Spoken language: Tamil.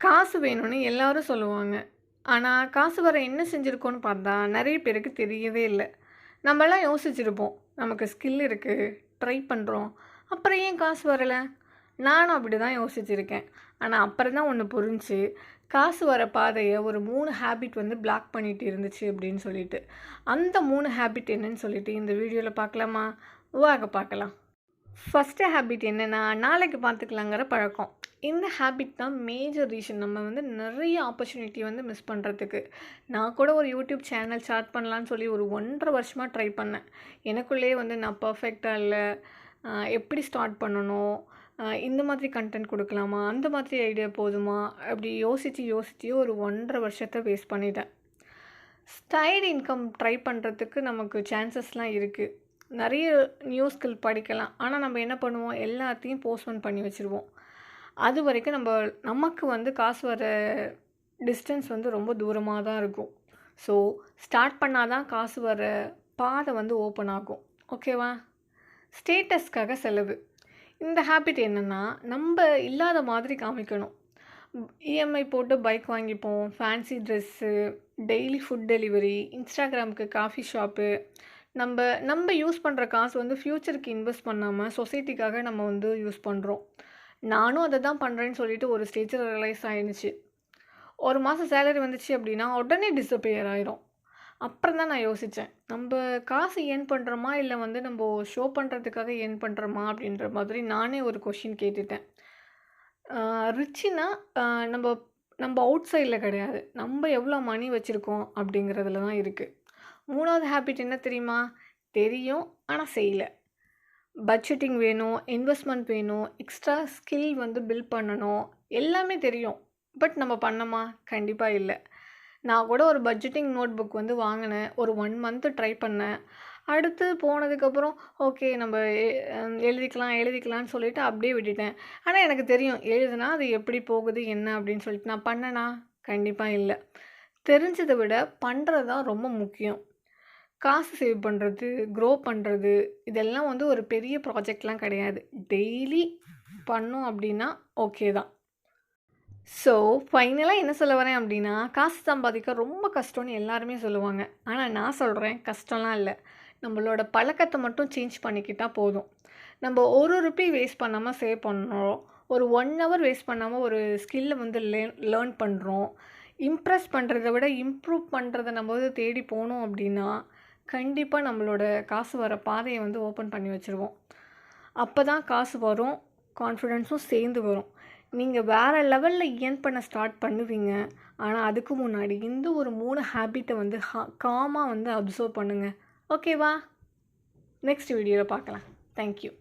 காசு வேணும்னு எல்லாரும் சொல்லுவாங்க. ஆனால் காசு வர என்ன செஞ்சுருக்கோன்னு பார்த்தா, நிறைய பேருக்கு தெரியவே இல்லை நம்மளாம் யோசிச்சிருப்போம். நமக்கு ஸ்கில் இருக்குது ட்ரை பண்ணுறோம் அப்புறம் ஏன் காசு வரலை நானும் அப்படி தான் யோசிச்சிருக்கேன். ஆனால் அப்புறம் தான் ஒன்று புரிஞ்சு காசு வர பாதையை ஒரு மூணு ஹேபிட் வந்து பிளாக் பண்ணிட்டு இருந்துச்சு அப்படின்னு சொல்லிட்டு. அந்த மூணு ஹேபிட் என்னன்னு சொல்லிட்டு இந்த வீடியோவில் பார்க்கலாமா? வாங்க பார்க்கலாம். ஃபஸ்ட்டு ஹேபிட் என்னன்னா, நாளைக்கு பார்த்துக்கலாங்கிற பழக்கம். இந்த ஹேபிட் தான் மேஜர் ரீசன் நம்ம வந்து நிறைய ஆப்பர்ச்சுனிட்டி வந்து மிஸ் பண்ணுறதுக்கு நான் கூட ஒரு யூடியூப் சேனல் ஸ்டார்ட் பண்ணலான்னு சொல்லி ஒரு ஒன்றரை வருஷமாக ட்ரை பண்ணேன். எனக்குள்ளேயே வந்து நான் பர்ஃபெக்டாக இல்லை எப்படி ஸ்டார்ட் பண்ணணும்? இந்த மாதிரி கன்டென்ட் கொடுக்கலாமா அந்த மாதிரி ஐடியா போதுமா? அப்படி யோசித்து யோசித்து ஒரு ஒன்றரை வருஷத்தை வேஸ்ட் பண்ணிட்டேன். ஸ்டைல் இன்கம் ட்ரை பண்ணுறதுக்கு நமக்கு சான்சஸ்லாம் இருக்குது நிறைய நியூ ஸ்கில் படிக்கலாம். ஆனால் நம்ம என்ன பண்ணுவோம்? எல்லாத்தையும் போஸ்ட்போன் பண்ணி வச்சுருவோம். அது வரைக்கும் நம்ம நமக்கு வந்து காசு வர டிஸ்டன்ஸ் வந்து ரொம்ப தூரமாக தான் இருக்கும். ஸோ, ஸ்டார்ட் பண்ணால் தான் காசு வர பாதை வந்து ஓப்பன் ஆகும். ஓகேவா? ஸ்டேட்டஸ்க்காக செலவு. இந்த ஹேபிட் என்னன்னா, நம்ம இல்லாத மாதிரி காமிக்கணும். இஎம்ஐ போட்டு பைக் வாங்கிப்போம். Fancy dress, daily food delivery, இன்ஸ்டாகிராமுக்கு coffee shop. நம்ம நம்ம யூஸ் பண்ணுற காசு வந்து ஃப்யூச்சருக்கு இன்வெஸ்ட் பண்ணாமல் சொசைட்டிக்காக நம்ம வந்து யூஸ் பண்ணுறோம் நானும் அதை தான் பண்ணுறேன்னு சொல்லிட்டு ஒரு ஸ்டேஜில் ரியலைஸ் ஆயிடுச்சு. ஒரு மாதம் சேலரி வந்துச்சு அப்படின்னா, உடனே டிஸப்பியர் ஆயிரும். அப்புறம் தான் நான் யோசித்தேன் நம்ம காசு ஏர்ன் பண்ணுறோமா இல்லை வந்து நம்ம ஷோ பண்ணுறதுக்காக ஏர்ன் பண்ணுறோமா அப்படின்ற மாதிரி நானே ஒரு கொஷின் கேட்டுட்டேன். ரிச்சுனா நம்ம நம்ம அவுட் சைடில் கிடையாது. நம்ம எவ்வளோ மணி வச்சுருக்கோம் அப்படிங்கிறதுல தான் இருக்குது மூணாவது ஹேபிட் என்ன தெரியுமா? தெரியும். ஆனால் செய்யல. பட்ஜெட்டிங் வேணும், இன்வெஸ்ட்மெண்ட் வேணும், எக்ஸ்ட்ரா ஸ்கில் வந்து பில்ட் பண்ணணும். எல்லாமே தெரியும். பட் நம்ம பண்ணோமா? கண்டிப்பாக இல்லை நான் கூட ஒரு பட்ஜெட்டிங் நோட் புக் வந்து வாங்கினேன் ஒரு ஒன் மந்த்து ட்ரை பண்ணேன். அடுத்து போனதுக்கப்புறம் ஓகே நம்ம எழுதிக்கலாம் எழுதிக்கலாம்னு சொல்லிவிட்டு அப்படியே விட்டுட்டேன். ஆனால் எனக்கு தெரியும். எழுதுனா அது எப்படி போகுது? என்ன அப்படின்னு சொல்லிட்டு. நான் பண்ணேனா? கண்டிப்பாக இல்லை தெரிஞ்சதை விட பண்ணுறது தான் ரொம்ப முக்கியம். காசு சேவ் பண்ணுறது க்ரோ பண்ணுறது இதெல்லாம் வந்து ஒரு பெரிய ப்ராஜெக்ட்லாம் கிடையாது. டெய்லி பண்ணோம் அப்படின்னா ஓகே தான். ஸோ, ஃபைனலாக என்ன சொல்ல வரேன் அப்படின்னா, காசு சம்பாதிக்க ரொம்ப கஷ்டம்னு எல்லாருமே சொல்லுவாங்க. ஆனால் நான் சொல்கிறேன் கஷ்டம்லாம் இல்லை நம்மளோட பழக்கத்தை மட்டும் சேஞ்ச் பண்ணிக்கிட்டால் போதும். நம்ம ஒரு ருபி வேஸ்ட் பண்ணாமல் சேவ் பண்ணுறோம் ஒரு ஒன் ஹவர் வேஸ்ட் பண்ணாமல் ஒரு ஸ்கில்லை வந்து லேர்ன் லேர்ன் பண்ணுறோம் இம்ப்ரெஸ் பண்ணுறத விட இம்ப்ரூவ் பண்ணுறத நம்ம வந்து தேடி போனோம் அப்படின்னா, கண்டிப்பாக நம்மளோட காசு வர பாதையை வந்து ஓப்பன் பண்ணி வச்சுருவோம். அப்பதான் காசு வரும். கான்ஃபிடென்ஸும் சேர்ந்து வரும். நீங்கள் வேறு லெவலில் ஏன் பண்ண ஸ்டார்ட் பண்ணுவீங்க. ஆனால் அதுக்கு முன்னாடி இந்த ஒரு மூணு ஹேபிட்டை வந்து ஹா காமாக வந்து அப்சர்வ் பண்ணுங்கள் ஓகேவா? நெக்ஸ்ட் வீடியோவில் பார்க்கலாம். Thank you.